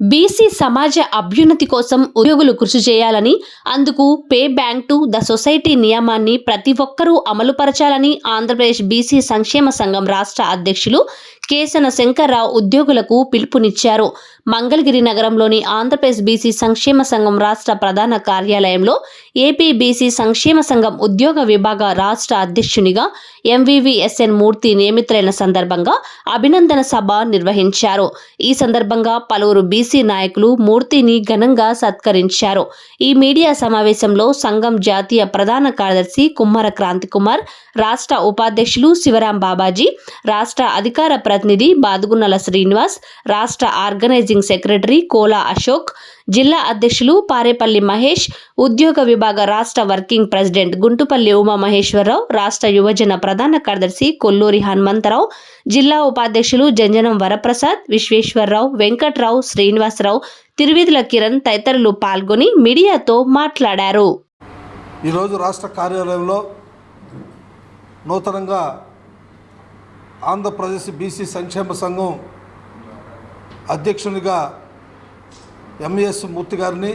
BC సమాజ అభ్యున్నతి కోసం ఉద్యోగులు కృషి చేయాలని అందుకు pay back to the society నియమాన్ని ప్రతి ఒక్కరూ అమలుపరచాలని ఆంధ్రప్రదేశ్ బీసీ సంక్షేమ సంఘం రాష్ట్ర అధ్యక్షులు కేసన శంకర్రావు ఉద్యోగులకు పిలుపునిచ్చారు. మంగళగిరి నగరంలోని ఆంధ్రప్రదేశ్ బీసీ సంక్షేమ సంఘం రాష్ట్ర ప్రధాన కార్యాలయంలో ఏపీ బీసీ సంక్షేమ సంఘం ఉద్యోగ విభాగ రాష్ట్ర అధ్యక్షునిగా ఎంవివిఎస్ఎన్ మూర్తి నియమితులైన సందర్భంగా అభినందన సభ నిర్వహించారు. ఈ సందర్భంగా పలువురు బీసీ నాయకులు మూర్తిని ఘనంగా సత్కరించారు. ఈ మీడియా సమావేశంలో సంఘం జాతీయ ప్రధాన కార్యదర్శి కుమ్మర క్రాంతి కుమార్ రాష్ట్ర ఉపాధ్యక్షులు శివరాం బాబాజీ రాష్ట్ర అధికార ప్రతినిధి బాదుగున్నల శ్రీనివాస్ రాష్ట్ర ఆర్గనైజింగ్ సెక్రటరీ కోలా అశోక్ జిల్లా అధ్యక్షులు పారేపల్లి మహేష్ ఉద్యోగ విభాగ రాష్ట్ర వర్కింగ్ ప్రెసిడెంట్ గుంటుపల్లి ఉమా మహేశ్వరరావు రాష్ట్ర యువజన ప్రధాన కార్యదర్శి కొల్లూరి హనుమంతరావు జిల్లా ఉపాధ్యక్షులు జంజనం వరప్రసాద్ విశ్వేశ్వరరావు వెంకట్రావు శ్రీనివాసరావు తిరువిధుల కిరణ్ తదితరులు పాల్గొని మీడియాతో మాట్లాడారు. ఈరోజు రాష్ట్ర కార్యాలయంలో నూతనంగా ఆంధ్రప్రదేశ్ బీసీ సంక్షేమ సంఘం అధ్యక్షునిగా ఎంఎస్ మూర్తి గారిని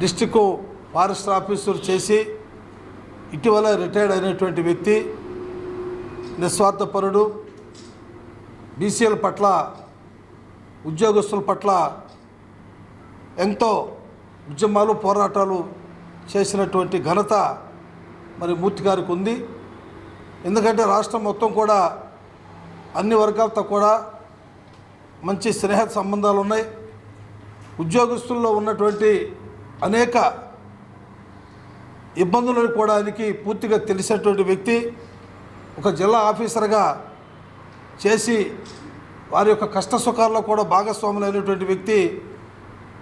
డిస్టిక్ ఫారెస్ట్ ఆఫీసర్ చేసి ఇటీవల రిటైర్డ్ అయినటువంటి వ్యక్తి నిస్వార్థపరుడు బీసీల పట్ల ఉద్యోగస్తుల పట్ల ఎంతో ఉద్యమాలు పోరాటాలు చేసినటువంటి ఘనత మరి మూర్తి గారికి ఉంది. ఎందుకంటే రాష్ట్రం మొత్తం కూడా అన్ని వర్గాలతో కూడా మంచి స్నేహ సంబంధాలు ఉన్నాయి. ఉద్యోగస్తుల్లో ఉన్నటువంటి అనేక ఇబ్బందులను కూడా ఆయనకి పూర్తిగా తెలిసినటువంటి వ్యక్తి ఒక జిల్లా ఆఫీసర్గా చేసి వారి యొక్క కష్ట సుఖాల్లో కూడా భాగస్వాములైనటువంటి వ్యక్తి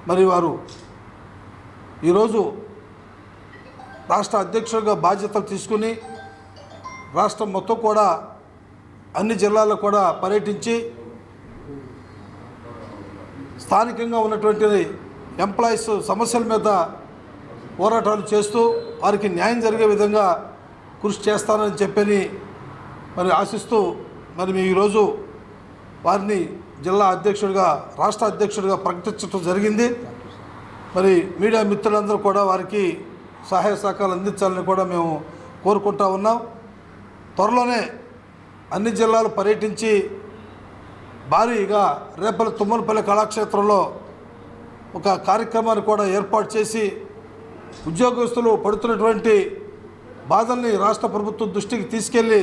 మరి వారు. ఈరోజు రాష్ట్ర అధ్యక్షుడిగా బాధ్యతలు తీసుకుని రాష్ట్రం మొత్తం కూడా అన్ని జిల్లాల్లో కూడా పర్యటించి స్థానికంగా ఉన్నటువంటి ఎంప్లాయీస్ సమస్యల మీద పోరాటాలు చేస్తూ వారికి న్యాయం జరిగే విధంగా కృషి చేస్తానని చెప్పని మరి ఆశిస్తూ మరి మేము ఈరోజు వారిని జిల్లా అధ్యక్షుడిగా రాష్ట్ర అధ్యక్షుడిగా ప్రకటించడం జరిగింది. మరి మీడియా మిత్రులందరూ కూడా వారికి సహాయ సహకారాలు అందించాలని కూడా మేము కోరుకుంటా ఉన్నాం. త్వరలోనే అన్ని జిల్లాలు పర్యటించి భారీగా రేపల తుమ్మలపల్లి కళాక్షేత్రంలో ఒక కార్యక్రమాన్ని కూడా ఏర్పాటు చేసి ఉద్యోగస్తులు పడుతున్నటువంటి బాధల్ని రాష్ట్ర ప్రభుత్వం దృష్టికి తీసుకెళ్ళి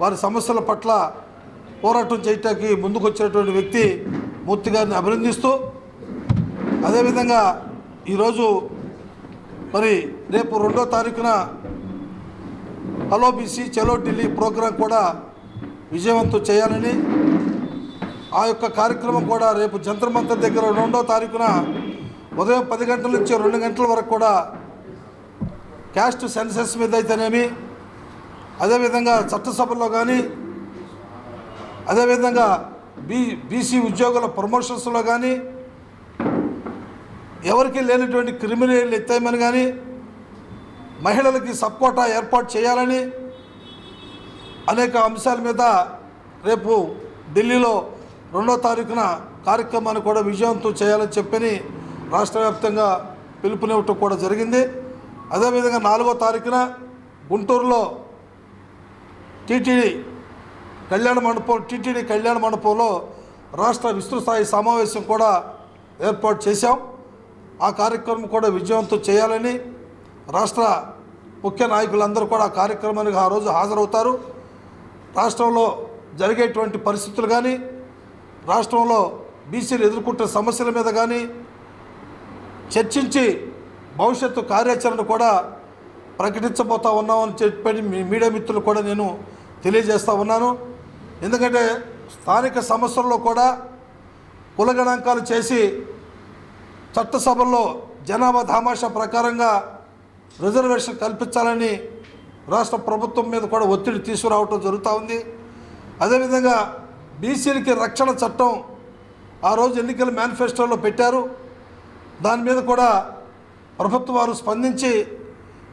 వారి సమస్యల పట్ల పోరాటం చేయటానికి ముందుకొచ్చినటువంటి వ్యక్తి మూర్తి గారిని అభినందిస్తూ అదేవిధంగా ఈరోజు మరి రేపు రెండో తారీఖున హలో బీసీ చలో ఢిల్లీ ప్రోగ్రాం కూడా విజయవంతం చేయాలని ఆ యొక్క కార్యక్రమం కూడా రేపు జంతర్ మంతర్ దగ్గర రెండో తారీఖున ఉదయం పది గంటల నుంచి రెండు గంటల వరకు కూడా క్యాస్ట్ సెన్సెస్ మీద అయితేనేమి అదేవిధంగా చట్టసభల్లో కానీ అదేవిధంగా బీ బీసీ ఉద్యోగుల ప్రమోషన్స్లో కానీ ఎవరికి లేనటువంటి క్రిమినల్ ఎత్తేయమని కానీ మహిళలకి సపోటా ఏర్పాటు చేయాలని అనేక అంశాల మీద రేపు ఢిల్లీలో రెండో తారీఖున కార్యక్రమాన్ని కూడా విజయవంతం చేయాలని చెప్పని రాష్ట్ర వ్యాప్తంగా పిలుపునివ్వటం కూడా జరిగింది. అదేవిధంగా నాలుగో తారీఖున గుంటూరులో టీటీడీ కళ్యాణ మండపం టీటీడీ కళ్యాణ మండపంలో రాష్ట్ర విస్తృత స్థాయి సమావేశం కూడా ఏర్పాటు చేశాం. ఆ కార్యక్రమం కూడా విజయవంతం చేయాలని రాష్ట్ర ముఖ్య నాయకులందరూ కూడా ఆ కార్యక్రమానికి ఆ రోజు హాజరవుతారు. రాష్ట్రంలో జరిగేటువంటి పరిస్థితులు కానీ రాష్ట్రంలో బీసీలు ఎదుర్కొంటున్న సమస్యల మీద కానీ చర్చించి భవిష్యత్తు కార్యాచరణ కూడా ప్రకటించబోతా ఉన్నామని చెప్పి మీ మీడియా మిత్రులు కూడా నేను తెలియజేస్తూ ఉన్నాను. ఎందుకంటే స్థానిక సమస్యల్లో కూడా కులగణాంకాలు చేసి చట్టసభల్లో జనాభా దామాషా ప్రకారంగా రిజర్వేషన్ కల్పించాలని రాష్ట్ర ప్రభుత్వం మీద కూడా ఒత్తిడి తీసుకురావటం జరుగుతూ ఉంది. అదేవిధంగా బీసీలకి రక్షణ చట్టం ఆ రోజు ఎన్నికల మేనిఫెస్టోలో పెట్టారు. దాని మీద కూడా ప్రభుత్వం వారు స్పందించి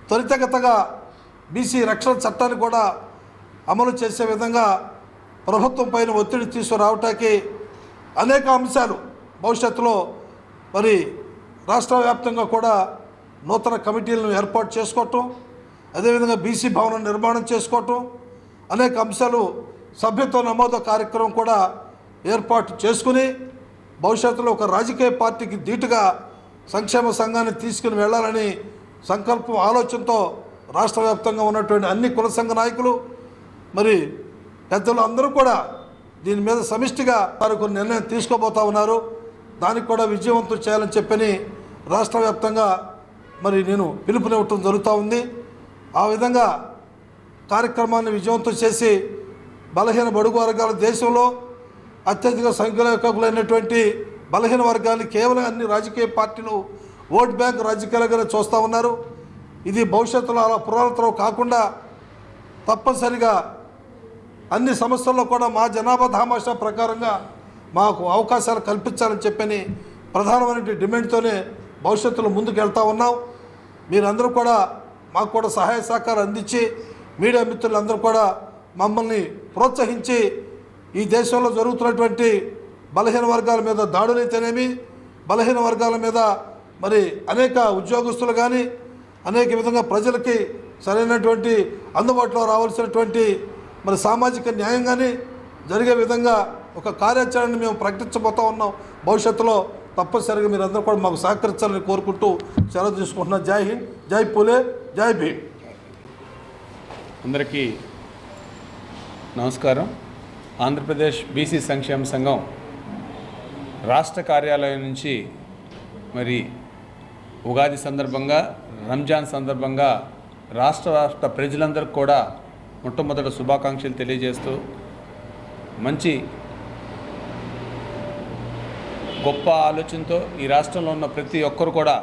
త్వరితగతగా బీసీ రక్షణ చట్టాన్ని కూడా అమలు చేసే విధంగా ప్రభుత్వం పైన ఒత్తిడి తీసుకురావటానికి అనేక అంశాలు భవిష్యత్తులో మరి రాష్ట్ర వ్యాప్తంగా కూడా నూతన కమిటీలను ఏర్పాటు చేసుకోవటం అదేవిధంగా బీసీ భవనం నిర్మాణం చేసుకోవటం అనేక అంశాలు సభ్యత్వ నమోదు కార్యక్రమం కూడా ఏర్పాటు చేసుకుని భవిష్యత్తులో ఒక రాజకీయ పార్టీకి ధీటుగా సంక్షేమ సంఘాన్ని తీసుకుని వెళ్ళాలని సంకల్పం ఆలోచనతో రాష్ట్ర వ్యాప్తంగా ఉన్నటువంటి అన్ని కుల సంఘ నాయకులు మరి పెద్దలు అందరూ కూడా దీని మీద సమిష్టిగా వారు కొన్ని నిర్ణయం తీసుకోబోతా ఉన్నారు. దానికి కూడా విజయవంతం చేయాలని చెప్పని రాష్ట్ర వ్యాప్తంగా మరి నేను పిలుపునివ్వటం జరుగుతూ ఉంది. ఆ విధంగా కార్యక్రమాన్ని విజయవంతం చేసి బలహీన బడుగు వర్గాల దేశంలో అత్యధిక సంఖ్యకులైనటువంటి బలహీన వర్గాన్ని కేవలం అన్ని రాజకీయ పార్టీలు ఓట్ బ్యాంక్ రాజకీయాలుగానే చూస్తూ ఉన్నారు. ఇది భవిష్యత్తులో అలా పునరావృతం కాకుండా తప్పనిసరిగా అన్ని సమస్యల్లో కూడా మా జనాభా దామాషా ప్రకారంగా మాకు అవకాశాలు కల్పించాలని చెప్పని ప్రధానమైన డిమాండ్తోనే భవిష్యత్తులో ముందుకు వెళ్తూ ఉన్నాం. మీరందరూ కూడా మాకు కూడా సహాయ సహకారం అందించి మీడియా మిత్రులందరూ కూడా మమ్మల్ని ప్రోత్సహించి ఈ దేశంలో జరుగుతున్నటువంటి బలహీన వర్గాల మీద దాడులైతేనేమి బలహీన వర్గాల మీద మరి అనేక ఉద్యోగస్తులు కానీ అనేక విధంగా ప్రజలకి సరైనటువంటి అందుబాటులో రావాల్సినటువంటి మరి సామాజిక న్యాయం కానీ జరిగే విధంగా ఒక కార్యాచరణని మేము ప్రకటించబోతా ఉన్నాం. భవిష్యత్తులో తప్పనిసరిగా మీరందరూ కూడా మాకు సహకరించాలని కోరుకుంటూ సెలవు తీసుకుంటున్నాం. జై హింద్ జై పులే జై భీమ్. అందరికీ నమస్కారం. ఆంధ్రప్రదేశ్ బీసీ సంక్షేమ సంఘం రాష్ట్ర కార్యాలయం నుంచి మరి ఉగాది సందర్భంగా రంజాన్ సందర్భంగా రాష్ట్ర రాష్ట్ర ప్రజలందరికీ కూడా మొట్టమొదట శుభాకాంక్షలు తెలియజేస్తూ మంచి గొప్ప ఆలోచనతో ఈ రాష్ట్రంలో ఉన్న ప్రతి ఒక్కరు కూడా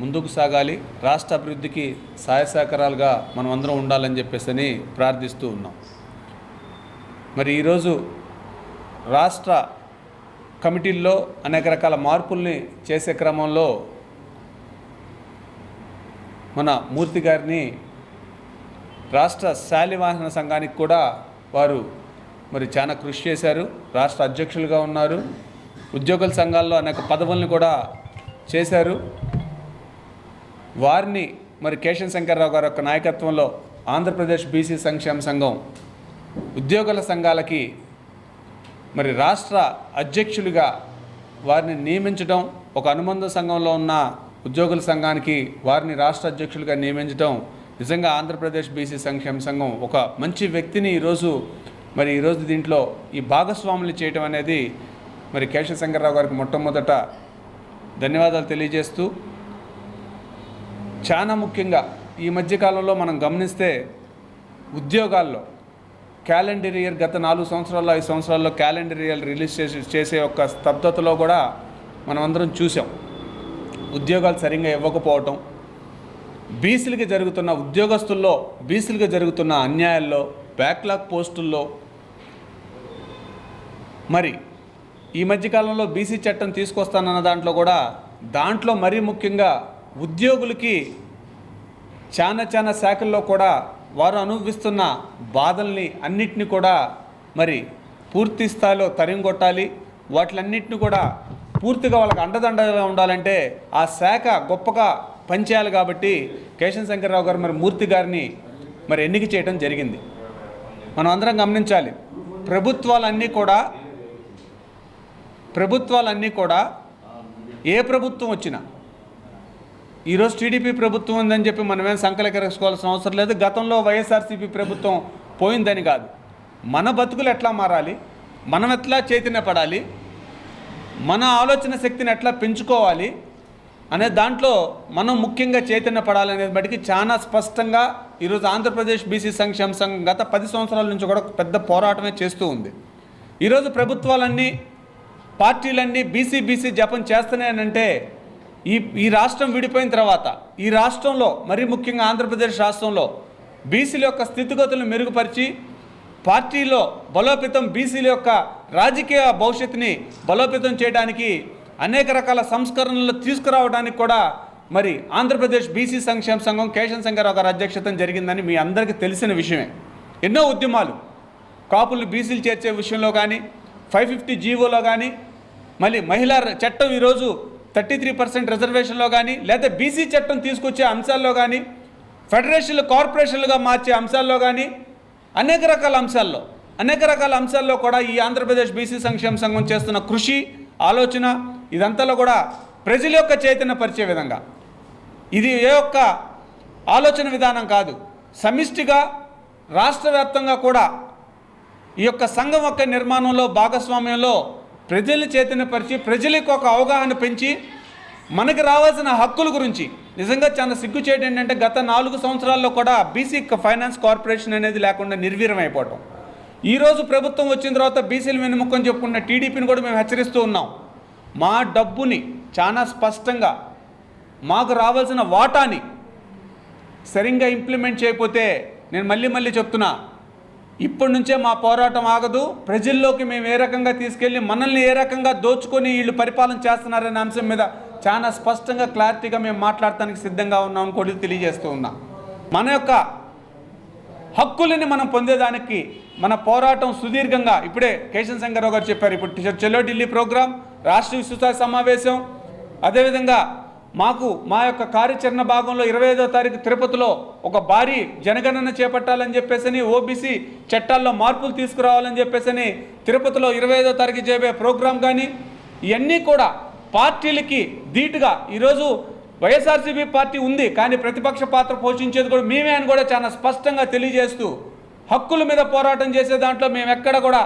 ముందుకు సాగాలి. రాష్ట్ర అభివృద్ధికి సహాయ సహకారాలుగా మనం అందరం ఉండాలని చెప్పేసి అని ప్రార్థిస్తూ ఉన్నాం. మరి ఈరోజు రాష్ట్ర కమిటీల్లో అనేక రకాల మార్పుల్ని చేసే క్రమంలో మన మూర్తి గారిని రాష్ట్ర శాలివాహన సంఘానికి కూడా వారు మరి చాలా కృషి చేశారు. రాష్ట్ర అధ్యక్షులుగా ఉన్నారు. ఉద్యోగుల సంఘాల్లో అనేక పదవులను కూడా చేశారు. వారిని మరి కేశవ శంకర్రావు గారి యొక్క నాయకత్వంలో ఆంధ్రప్రదేశ్ బీసీ సంక్షేమ సంఘం ఉద్యోగుల సంఘాలకి మరి రాష్ట్ర అధ్యక్షులుగా వారిని నియమించడం ఒక అనుబంధ సంఘంలో ఉన్న ఉద్యోగుల సంఘానికి వారిని రాష్ట్ర అధ్యక్షులుగా నియమించడం నిజంగా ఆంధ్రప్రదేశ్ బీసీ సంక్షేమ సంఘం ఒక మంచి వ్యక్తిని ఈరోజు మరి ఈరోజు దీంట్లో ఈ భాగస్వాములు చేయటం అనేది మరి కేశవ శంకర్రావు గారికి మొట్టమొదట ధన్యవాదాలు తెలియజేస్తూ చాలా ముఖ్యంగా ఈ మధ్యకాలంలో మనం గమనిస్తే ఉద్యోగాల్లో క్యాలెండర్ ఇయర్ గత నాలుగు సంవత్సరాల్లో ఐదు సంవత్సరాల్లో క్యాలెండర్ ఇయర్ రిలీజ్ చేసి చేసే ఒక స్తబ్దతలో కూడా మనం అందరం చూసాం ఉద్యోగాలు సరిగ్గా ఇవ్వకపోవటం బీసీలకి జరుగుతున్న ఉద్యోగస్తుల్లో బీసీలకి జరుగుతున్న అన్యాయాల్లో బ్యాక్లాగ్ పోస్టుల్లో మరి ఈ మధ్యకాలంలో బీసీ చట్టం తీసుకొస్తానన్న దాంట్లో కూడా దాంట్లో మరీ ముఖ్యంగా ఉద్యోగులకి చాలా చాలా శాఖల్లో కూడా వారు అనుభవిస్తున్న బాధల్ని అన్నిటిని కూడా మరి పూర్తి స్థాయిలో తరిమికొట్టాలి వాటిలన్నింటిని కూడా పూర్తిగా వాళ్ళకి అండదండగా ఉండాలంటే ఆ శాఖ గొప్పగా పనిచేయాలి కాబట్టి కేశవ శంకర్రావు గారు మరి మూర్తి గారిని మరి ఎన్నిక చేయడం జరిగింది. మనం అందరం గమనించాలి. ప్రభుత్వాలన్నీ కూడా ప్రభుత్వాలన్నీ కూడా ఏ ప్రభుత్వం వచ్చినా ఈరోజు టీడీపీ ప్రభుత్వం ఉందని చెప్పి మనమేం సంకలకరించుకోవాల్సిన అవసరం లేదు. గతంలో వైఎస్ఆర్సీపీ ప్రభుత్వం పోయిందని కాదు. మన బతుకులు ఎట్లా మారాలి? మనం ఎట్లా చైతన్య పడాలి? మన ఆలోచన శక్తిని ఎట్లా పెంచుకోవాలి? అనే దాంట్లో మనం ముఖ్యంగా చైతన్య చైతన్యపడాలనే బట్టి చాలా స్పష్టంగా ఈరోజు ఆంధ్రప్రదేశ్ బీసీ సంక్షేమ సంఘం గత పది సంవత్సరాల నుంచి కూడా ఒక పెద్ద పోరాటమే చేస్తూ ఉంది. ఈరోజు ప్రభుత్వాలన్నీ పార్టీలన్నీ బీసీ బీసీ జపం చేస్తున్నాయనంటే ఈ ఈ రాష్ట్రం విడిపోయిన తర్వాత ఈ రాష్ట్రంలో మరీ ముఖ్యంగా ఆంధ్రప్రదేశ్ రాష్ట్రంలో బీసీల యొక్క స్థితిగతులను మెరుగుపరిచి పార్టీలో బలోపేతం బీసీల యొక్క రాజకీయ భవిష్యత్తుని బలోపేతం చేయడానికి అనేక రకాల సంస్కరణలు తీసుకురావడానికి కూడా మరి ఆంధ్రప్రదేశ్ బీసీ సంక్షేమ సంఘం కేశవ శంకరరావు గారు అధ్యక్షతన జరిగిందని మీ అందరికీ తెలిసిన విషయమే. ఎన్నో ఉద్యమాలు కాపులు బీసీలు చేర్చే విషయంలో కానీ ఫైవ్ ఫిఫ్టీ జీవోలో కానీ మళ్ళీ మహిళా చట్టం ఈరోజు థర్టీ త్రీ పర్సెంట్ రిజర్వేషన్లో కానీ లేదా బీసీ చట్టం తీసుకొచ్చే అంశాల్లో కానీ ఫెడరేషన్లు కార్పొరేషన్లుగా మార్చే అంశాల్లో కానీ అనేక రకాల అంశాల్లో అనేక రకాల అంశాల్లో కూడా ఈ ఆంధ్రప్రదేశ్ బీసీ సంక్షేమ సంఘం చేస్తున్న కృషి ఆలోచన ఇదంతాలో కూడా ప్రజల యొక్క చైతన్య పరిచే విధంగా. ఇది ఏ ఒక్క ఆలోచన విధానం కాదు. సమిష్టిగా రాష్ట్ర వ్యాప్తంగా కూడా ఈ యొక్క సంఘం యొక్క నిర్మాణంలో భాగస్వామ్యంలో ప్రజల్ని చైతన్యపరిచి ప్రజలకు ఒక అవగాహన పెంచి మనకి రావాల్సిన హక్కుల గురించి. నిజంగా చాలా సిగ్గు చేయడం ఏంటంటే గత నాలుగు సంవత్సరాల్లో కూడా బీసీ ఫైనాన్స్ కార్పొరేషన్ అనేది లేకుండా నిర్వీర్యం అయిపోవటం ఈరోజు ప్రభుత్వం వచ్చిన తర్వాత బీసీలు వెనుముక్కని చెప్పుకున్న టీడీపీని కూడా మేము హెచ్చరిస్తూ ఉన్నాం. మా డబ్బుని చాలా స్పష్టంగా మాకు రావాల్సిన వాటాని సరిగ్గా ఇంప్లిమెంట్ చేయకపోతే నేను మళ్ళీ మళ్ళీ చెప్తున్నా ఇప్పటి నుంచే మా పోరాటం ఆగదు. ప్రజల్లోకి మేము ఏ రకంగా తీసుకెళ్ళి మనల్ని ఏ రకంగా దోచుకొని వీళ్ళు పరిపాలన చేస్తున్నారనే అంశం మీద చాలా స్పష్టంగా క్లారిటీగా మేము మాట్లాడటానికి సిద్ధంగా ఉన్నాం కూడా తెలియజేస్తూ ఉన్నాం. మన యొక్క హక్కులని మనం పొందేదానికి మన పోరాటం సుదీర్ఘంగా ఇప్పుడే కేశన్ శంకర్రావు గారు చెప్పారు. ఇప్పుడు చెల్లో ఢిల్లీ ప్రోగ్రాం రాష్ట్ర విశ్వసాయ సమావేశం అదేవిధంగా మాకు మా యొక్క కార్యాచరణ భాగంలో ఇరవై ఐదో తారీఖు తిరుపతిలో ఒక భారీ జనగణన చేపట్టాలని చెప్పేసి ఓబీసీ చట్టాల్లో మార్పులు తీసుకురావాలని చెప్పేసి తిరుపతిలో ఇరవై ఐదో తారీఖు చేయబోయే ప్రోగ్రాం కానీ ఇవన్నీ కూడా పార్టీలకి ధీటుగా ఈరోజు వైఎస్ఆర్సీపీ పార్టీ ఉంది కానీ ప్రతిపక్ష పాత్ర పోషించేది కూడా మేమే అని కూడా చాలా స్పష్టంగా తెలియజేస్తూ హక్కుల మీద పోరాటం చేసే దాంట్లో మేము ఎక్కడ కూడా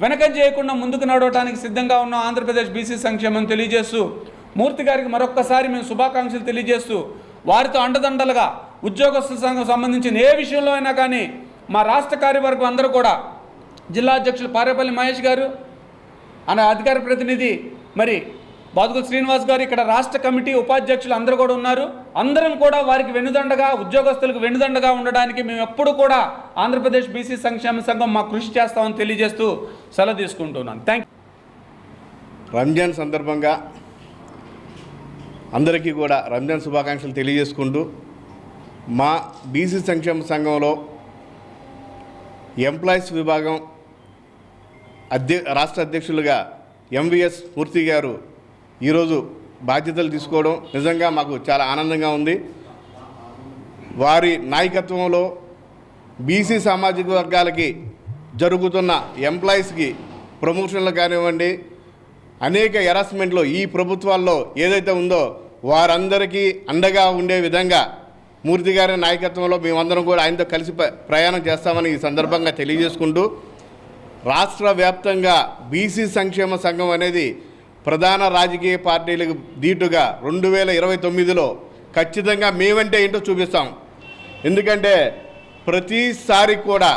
వెనకం చేయకుండా ముందుకు నడవడానికి సిద్ధంగా ఉన్నాం. ఆంధ్రప్రదేశ్ బీసీ సంక్షేమం తెలియజేస్తూ మూర్తి గారికి మరొక్కసారి మేము శుభాకాంక్షలు తెలియజేస్తూ వారితో అండదండలుగా ఉద్యోగస్తుల సంఘం సంబంధించిన ఏ విషయంలో అయినా కానీ మా రాష్ట్ర కార్యవర్గం అందరూ కూడా జిల్లా అధ్యక్షులు పారేపల్లి మహేష్ గారు అనే అధికార ప్రతినిధి మరి బాదుగుల శ్రీనివాస్ గారు ఇక్కడ రాష్ట్ర కమిటీ ఉపాధ్యక్షులు అందరూ కూడా ఉన్నారు. అందరం కూడా వారికి వెనుదండగా ఉద్యోగస్తులకు వెనుదండగా ఉండడానికి మేము ఎప్పుడు కూడా ఆంధ్రప్రదేశ్ బీసీ సంక్షేమ సంఘం మా కృషి చేస్తామని తెలియజేస్తూ సెలవు తీసుకుంటున్నాను. థ్యాంక్ రంజాన్ సందర్భంగా అందరికీ కూడా రంజాన్ శుభాకాంక్షలు తెలియజేసుకుంటూ మా బీసీ సంక్షేమ సంఘంలో ఎంప్లాయీస్ విభాగం అధ్య రాష్ట్ర అధ్యక్షులుగా ఎంవిఎస్ మూర్తి గారు ఈరోజు బాధ్యతలు తీసుకోవడం నిజంగా మాకు చాలా ఆనందంగా ఉంది. వారి నాయకత్వంలో బీసీ సామాజిక వర్గాలకి జరుగుతున్న ఎంప్లాయీస్కి ప్రమోషన్లు కానివ్వండి అనేక హెరాస్మెంట్లు ఈ ప్రభుత్వాల్లో ఏదైతే ఉందో వారందరికీ అండగా ఉండే విధంగా మూర్తి గారి నాయకత్వంలో మేమందరం కూడా ఆయనతో కలిసి ప్రయాణం చేస్తామని ఈ సందర్భంగా తెలియజేసుకుంటూ రాష్ట్ర వ్యాప్తంగా బీసీ సంక్షేమ సంఘం అనేది ప్రధాన రాజకీయ పార్టీలకు దీటుగా రెండు వేల ఇరవై తొమ్మిదిలో ఖచ్చితంగా మేమంటే ఏంటో చూపిస్తాం. ఎందుకంటే ప్రతిసారి కూడా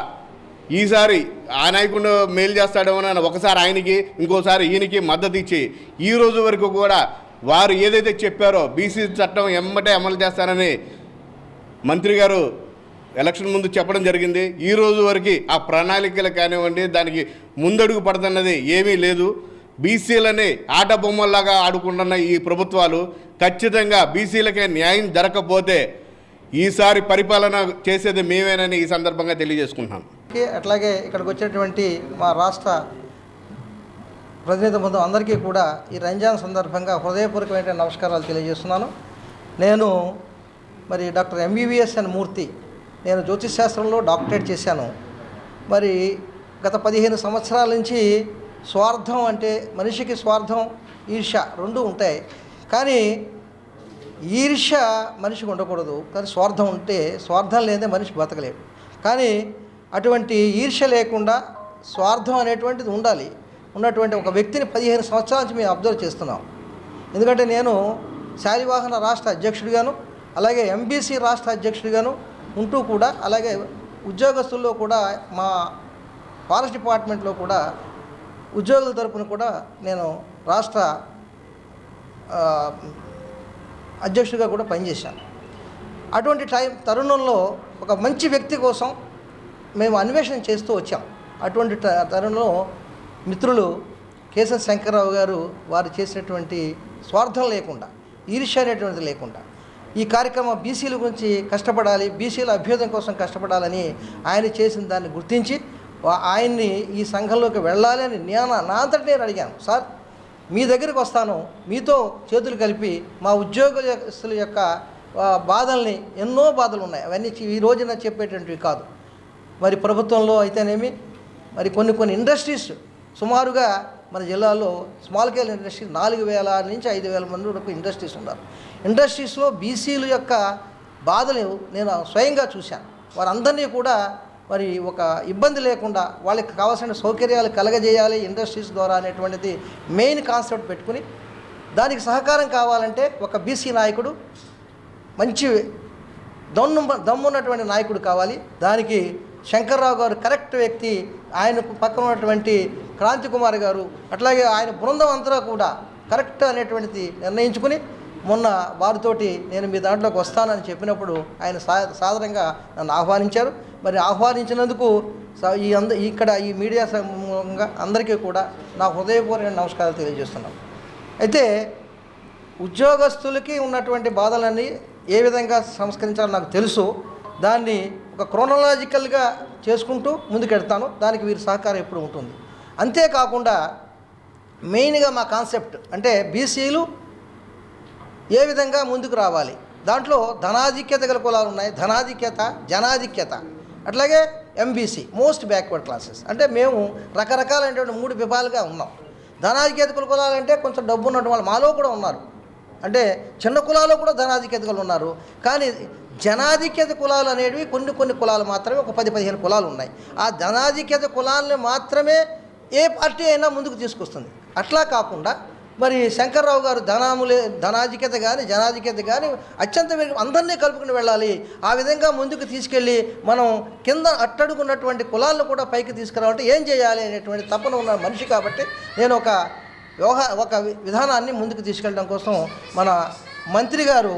ఈసారి ఆ నాయకుడు మేలు చేస్తాడేమో అని ఒకసారి ఆయనకి ఇంకోసారి ఈయనకి మద్దతు ఇచ్చి ఈ రోజు వరకు కూడా వారు ఏదైతే చెప్పారో బీసీ చట్టం ఎమ్మటే అమలు చేస్తారని మంత్రి గారు ఎలక్షన్ ముందు చెప్పడం జరిగింది. ఈ రోజు వరకు ఆ ప్రణాళికలు కానివ్వండి దానికి ముందడుగు పడుతున్నది ఏమీ లేదు. బీసీలని ఆట బొమ్మల్లాగా ఆడుకుంటున్న ఈ ప్రభుత్వాలు ఖచ్చితంగా బీసీలకే న్యాయం జరగకపోతే ఈసారి పరిపాలన చేసేది మేమేనని ఈ సందర్భంగా తెలియజేసుకుంటున్నాను కి అట్లాగే ఇక్కడికి వచ్చినటువంటి మా రాష్ట్ర ప్రతినిధి బృందం అందరికీ కూడా ఈ రంజాన్ సందర్భంగా హృదయపూర్వకమైన నమస్కారాలు తెలియజేస్తున్నాను. నేను మరి డాక్టర్ ఎంబీబీఎస్ అని మూర్తి. నేను జ్యోతిష్ శాస్త్రంలో డాక్టరేట్ చేశాను. మరి గత పదిహేను సంవత్సరాల నుంచి స్వార్థం అంటే మనిషికి స్వార్థం ఈర్ష్య రెండు ఉంటాయి. కానీ ఈర్ష్య మనిషికి ఉండకూడదు. కానీ స్వార్థం ఉంటే స్వార్థం లేదే మనిషి బతకలేడు కానీ అటువంటి ఈర్ష్య లేకుండా స్వార్థం అనేటువంటిది ఉండాలి. ఉన్నటువంటి ఒక వ్యక్తిని పదిహేను సంవత్సరాల నుంచి మేము అబ్జర్వ్ చేస్తున్నాం. ఎందుకంటే నేను శాలివాహన రాష్ట్ర అధ్యక్షుడిగాను అలాగే ఎంబీసీ రాష్ట్ర అధ్యక్షుడిగాను ఉంటూ కూడా అలాగే ఉద్యోగస్తుల్లో కూడా మా ఫారెస్ట్ డిపార్ట్మెంట్లో కూడా ఉద్యోగుల తరపున కూడా నేను రాష్ట్ర అధ్యక్షుడిగా కూడా పనిచేశాను. అటువంటి టైం తరుణంలో ఒక మంచి వ్యక్తి కోసం మేము అన్వేషణ చేస్తూ వచ్చాం. అటువంటి తరుణంలో మిత్రులు కేశవ శంకర్రావు గారు వారు చేసినటువంటి స్వార్థం లేకుండా ఈర్ష్య అనేటువంటిది లేకుండా ఈ కార్యక్రమం బీసీల గురించి కష్టపడాలి బీసీల అభ్యుదయం కోసం కష్టపడాలని ఆయన చేసిన దాన్ని గుర్తించి ఆయన్ని ఈ సంఘంలోకి వెళ్ళాలి అని నేను నా అంతటి నేను అడిగాను. సార్ మీ దగ్గరికి వస్తాను. మీతో చేతులు కలిపి మా ఉద్యోగస్తుల యొక్క బాధల్ని ఎన్నో బాధలు ఉన్నాయి అవన్నీ ఈ రోజున చెప్పేటువంటివి కాదు. మరి ప్రభుత్వంలో అయితేనేమి మరి కొన్ని కొన్ని ఇండస్ట్రీస్ సుమారుగా మన జిల్లాలో స్మాల్ స్కేల్ ఇండస్ట్రీస్ నాలుగు వేల నుంచి ఐదు వేల మంది వరకు ఇండస్ట్రీస్ ఉన్నారు. ఇండస్ట్రీస్లో బీసీల యొక్క బాధలు నేను స్వయంగా చూశాను. వారందరినీ కూడా మరి ఒక ఇబ్బంది లేకుండా వాళ్ళకి కావాల్సిన సౌకర్యాలు కలగజేయాలి ఇండస్ట్రీస్ ద్వారా అనేటువంటిది మెయిన్ కాన్సెప్ట్ పెట్టుకుని దానికి సహకారం కావాలంటే ఒక బీసీ నాయకుడు మంచి దమ్ము దమ్మున్నటువంటి నాయకుడు కావాలి. దానికి శంకర్రావు గారు కరెక్ట్ వ్యక్తి. ఆయన పక్కన ఉన్నటువంటి క్రాంతి కుమార్ గారు అట్లాగే ఆయన బృందం అంతా కూడా కరెక్ట్ అనేటువంటిది నిర్ణయించుకుని మొన్న వారితోటి నేను మీ దాంట్లోకి వస్తానని చెప్పినప్పుడు ఆయన సా సాధారణంగా నన్ను ఆహ్వానించారు. మరి ఆహ్వానించినందుకు ఈ అంద ఇక్కడ ఈ మీడియా సమూహంగా అందరికీ కూడా నా హృదయపూర్వక నమస్కారాలు తెలియజేస్తున్నాను. అయితే ఉద్యోగస్తులకి ఉన్నటువంటి బాధలన్నీ ఏ విధంగా సంస్కరించాలో నాకు తెలుసు. దాన్ని ఒక క్రోనలాజికల్గా చేసుకుంటూ ముందుకెడతాను దానికి వీరి సహకారం ఎప్పుడు ఉంటుంది. అంతేకాకుండా మెయిన్గా మా కాన్సెప్ట్ అంటే బీసీలు ఏ విధంగా ముందుకు రావాలి? దాంట్లో ధనాధిక్యత గల కులాలు ఉన్నాయి. ధనాధిక్యత జనాధిక్యత అట్లాగే ఎంబీసీ మోస్ట్ బ్యాక్వర్డ్ క్లాసెస్. అంటే మేము రకరకాలైనటువంటి మూడు విభాలుగా ఉన్నాం. ధనాధిక్యత కులాలంటే కొంచెం డబ్బు ఉన్నటువంటి వాళ్ళు మాలో కూడా ఉన్నారు. అంటే చిన్న కులాల్లో కూడా ధనాధిక్యతలు ఉన్నారు. కానీ జనాధిక్యత కులాలు అనేవి కొన్ని కొన్ని కులాలు మాత్రమే ఒక పది పదిహేను కులాలు ఉన్నాయి. ఆ ధనాధిక్యత కులాలని మాత్రమే ఏ పార్టీ అయినా ముందుకు తీసుకొస్తుంది. అట్లా కాకుండా మరి శంకర్రావు గారు ధనాములే ధనాధిక్యత కానీ జనాధిక్యత కానీ అత్యంత అందరినీ కలుపుకుని వెళ్ళాలి. ఆ విధంగా ముందుకు తీసుకెళ్ళి మనం కింద అట్టడుగున్నటువంటి కులాలను కూడా పైకి తీసుకురావాలంటే ఏం చేయాలి అనేటువంటి తపన ఉన్న మనిషి కాబట్టి నేను ఒక వ్యవహార ఒక విధానాన్ని ముందుకు తీసుకెళ్ళడం కోసం మన మంత్రి గారు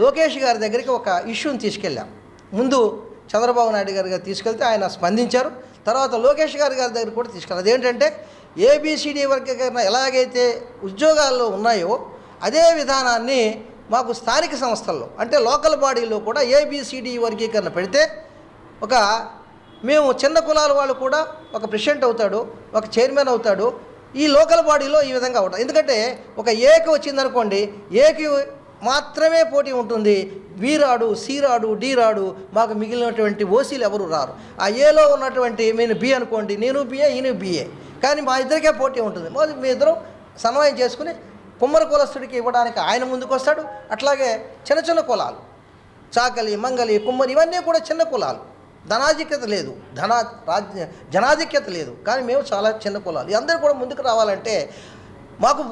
లోకేష్ గారి దగ్గరికి ఒక ఇష్యూని తీసుకెళ్ళాం. ముందు చంద్రబాబు నాయుడు గారి గారు తీసుకెళ్తే ఆయన స్పందించారు. తర్వాత లోకేష్ గారి గారి దగ్గర కూడా తీసుకెళ్ళారు అదేంటంటే ఏబిసిడి వర్గీకరణ ఎలాగైతే ఉద్యోగాల్లో ఉన్నాయో అదే విధానాన్ని మాకు స్థానిక సంస్థల్లో అంటే లోకల్ బాడీలో కూడా ఏబిసిడి వర్గీకరణ పెడితే ఒక మేము చిన్న కులాల వాళ్ళు కూడా ఒక ప్రెసిడెంట్ అవుతాడు ఒక చైర్మన్ అవుతాడు ఈ లోకల్ బాడీలో ఈ విధంగా ఉంటుంది ఎందుకంటే ఒక ఏకి వచ్చిందనుకోండి ఏకి మాత్రమే పోటీ ఉంటుంది. వీరాడు సీరాడు డీరాడు రాడు రాడు మాకు మిగిలినటువంటి ఓసీలు ఎవరు రారు. ఆ ఏలో ఉన్నటువంటి నేను బి అనుకోండి నేను బిఏ ఈయన బిఏ కానీ మా ఇద్దరికే పోటీ ఉంటుంది. మరి మీ ఇద్దరం సమన్వయం చేసుకుని కుమ్మర కులస్తుడికి ఇవ్వడానికి ఆయన ముందుకు వస్తాడు. అట్లాగే చిన్న చిన్న కులాలు చాకలి మంగలి కుమ్మరి ఇవన్నీ కూడా చిన్న కులాలు. ధనాధిక్యత లేదు. ధన రాజ్య జనాధిక్యత లేదు. కానీ మేము చాలా చిన్న కులాలు. అందరూ కూడా ముందుకు రావాలంటే మాకు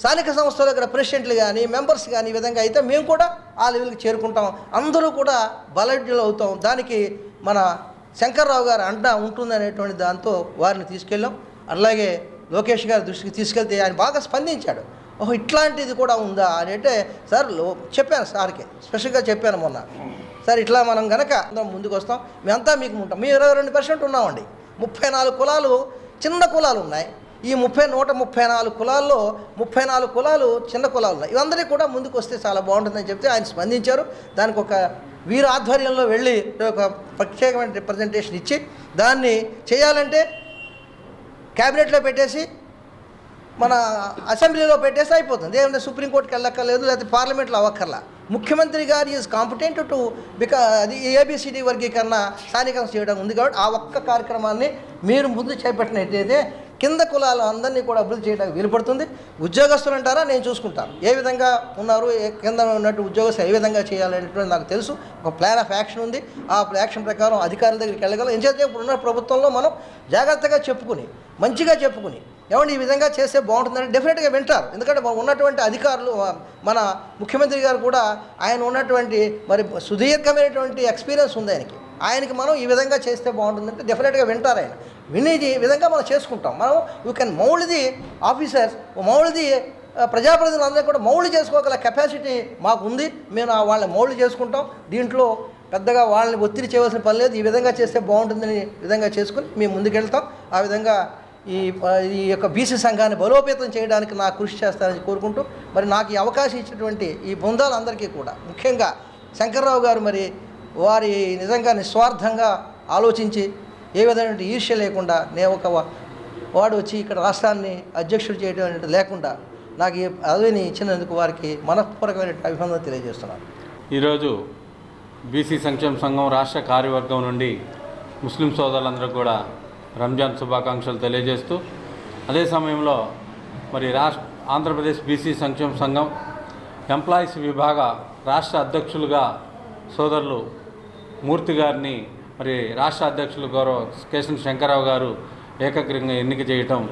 స్థానిక సంస్థల దగ్గర ప్రెసిడెంట్లు కానీ మెంబర్స్ కానీ ఈ విధంగా అయితే మేము కూడా ఆ లెవెల్కి చేరుకుంటాం. అందరూ కూడా బలడ్యులు అవుతాం. దానికి మన శంకర్రావు గారు అండ ఉంటుందనేటువంటి దాంతో వారిని తీసుకెళ్ళాం. అలాగే లోకేష్ గారి దృష్టికి తీసుకెళ్తే ఆయన బాగా స్పందించాడు. ఓహో ఇట్లాంటిది కూడా ఉందా అని అంటే సార్లో చెప్పాను సార్కి. స్పెషల్గా చెప్పాను మొన్న. సార్ ఇట్లా మనం గనక అందరం ముందుకు వస్తాం మేమంతా మీకు ఉంటాం. మేము ఇరవై రెండు పర్సెంట్ ఉన్నామండి. ముప్పై నాలుగు కులాలు చిన్న కులాలు ఉన్నాయి. ఈ ముప్పై నూట ముప్పై నాలుగు కులాల్లో ముప్పై నాలుగు కులాలు చిన్న కులాలు ఉన్నాయి. ఇవందరికీ కూడా ముందుకు వస్తే చాలా బాగుంటుందని చెప్తే ఆయన స్పందించారు. దానికి ఒక వీరు ఆధ్వర్యంలో వెళ్ళి ఒక ప్రత్యేకమైన రిప్రజెంటేషన్ ఇచ్చి దాన్ని చేయాలంటే క్యాబినెట్లో పెట్టేసి మన అసెంబ్లీలో పెట్టేస్తే అయిపోతుంది. ఏమంటే సుప్రీంకోర్టుకి వెళ్ళక్కర్లేదు లేకపోతే పార్లమెంట్లో అవ్వక్కర్లా. ముఖ్యమంత్రి గారు ఈజ్ కాంపిటెంట్ టు బికా అది ఏబిసిడి వర్గీకరణ స్థానికం చేయడం ఉంది కాబట్టి ఆ ఒక్క కార్యక్రమాన్ని మీరు ముందు చేపట్టినట్టయితే కింద కులాలు అందరినీ కూడా అభివృద్ధి చేయడానికి వీలుపడుతుంది ఉద్యోగస్తులు అంటారా? నేను చూసుకుంటాను. ఏ విధంగా ఉన్నారు? ఏ కింద ఉన్నట్టు ఉద్యోగస్తులు ఏ విధంగా చేయాలనేటువంటి నాకు తెలుసు. ఒక ప్లాన్ ఆఫ్ యాక్షన్ ఉంది. ఆ యాక్షన్ ప్రకారం అధికారుల దగ్గరికి వెళ్ళగలం. ఎంచేతే ఇప్పుడు ఇప్పుడున్న ప్రభుత్వంలో మనం జాగ్రత్తగా చెప్పుకుని మంచిగా చెప్పుకుని ఏమండి ఈ విధంగా చేస్తే బాగుంటుందని డెఫినెట్గా వింటారు. ఎందుకంటే ఉన్నటువంటి అధికారులు మన ముఖ్యమంత్రి గారు కూడా ఆయన ఉన్నటువంటి మరి సుదీర్ఘమైనటువంటి ఎక్స్పీరియన్స్ ఉంది ఆయనకి. ఆయనకి మనం ఈ విధంగా చేస్తే బాగుంటుందంటే డెఫినెట్గా వింటారు ఆయన. వినేది ఈ విధంగా మనం చేసుకుంటాం. మనం యూ కెన్ మౌలిది ఆఫీసర్స్ మౌలిది ఆ, ప్రజాప్రతినిధులందరూ కూడా మౌల్డ్ చేసుకోగల కెపాసిటీ మాకు ఉంది మేము ఆ వాళ్ళని మౌల్డ్ చేసుకుంటాం. దీంట్లో పెద్దగా వాళ్ళని ఒత్తిడి చేయవలసిన పని లేదు. ఈ విధంగా చేస్తే బాగుంటుందని విధంగా చేసుకుని మేము ముందుకెళ్తాం. ఆ విధంగా ఈ ఈ యొక్క బీసీ సంఘాన్ని బలోపేతం చేయడానికి నాకు కృషి చేస్తానని కోరుకుంటూ మరి నాకు ఈ అవకాశం ఇచ్చినటువంటి ఈ బృందాలందరికీ కూడా ముఖ్యంగా శంకర్రావు గారు మరి వారి నిజంగా నిస్వార్థంగా ఆలోచించి ఏ విధమైన ఈర్ష్య లేకుండా నేను ఒక వా- వాడు వచ్చి ఇక్కడ రాష్ట్రాన్ని అధ్యక్షుడు చేయడం అనేది లేకుండా నాకు ఈ పదవిని ఇచ్చినందుకు వారికి మనఃపూర్వకమైన అభినందన తెలియజేస్తున్నాను. ఈరోజు బీసీ సంక్షేమ సంఘం రాష్ట్ర కార్యవర్గం నుండి ముస్లిం సోదరులందరూ కూడా రంజాన్ శుభాకాంక్షలు తెలియజేస్తూ అదే సమయంలో మరి రాష్ట్ర ఆంధ్రప్రదేశ్ బీసీ సంక్షేమ సంఘం ఎంప్లాయీస్ విభాగ రాష్ట్ర అధ్యక్షులుగా సోదరులు మూర్తి గారిని మరి రాష్ట్ర అధ్యక్షులు గౌరవ కేశన్ శంకరరావు గారు ఏకగ్రంగా ఎన్నిక చేయటం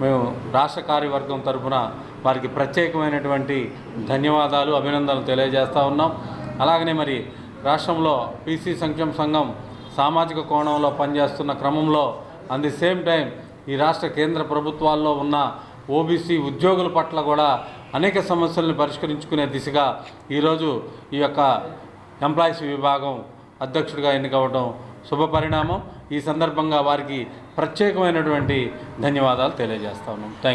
మేము రాష్ట్ర కార్యవర్గం తరఫున వారికి ప్రత్యేకమైనటువంటి ధన్యవాదాలు అభినందనలు తెలియజేస్తూ ఉన్నాం. అలాగనే మరి రాష్ట్రంలో పీసీ సంక్షేమ సంఘం సామాజిక కోణంలో పనిచేస్తున్న క్రమంలో అట్ ది సేమ్ టైం ఈ రాష్ట్ర కేంద్ర ప్రభుత్వాల్లో ఉన్న ఓబీసీ ఉద్యోగుల పట్ల కూడా అనేక సమస్యలను పరిష్కరించుకునే దిశగా ఈరోజు ఈ యొక్క ఎంప్లాయీస్ విభాగం అధ్యక్షుడిగా ఎన్నికవడం శుభ పరిణామం. ఈ సందర్భంగా వారికి ప్రత్యేకమైనటువంటి ధన్యవాదాలు తెలియజేస్తా ఉన్నాం. థ్యాంక్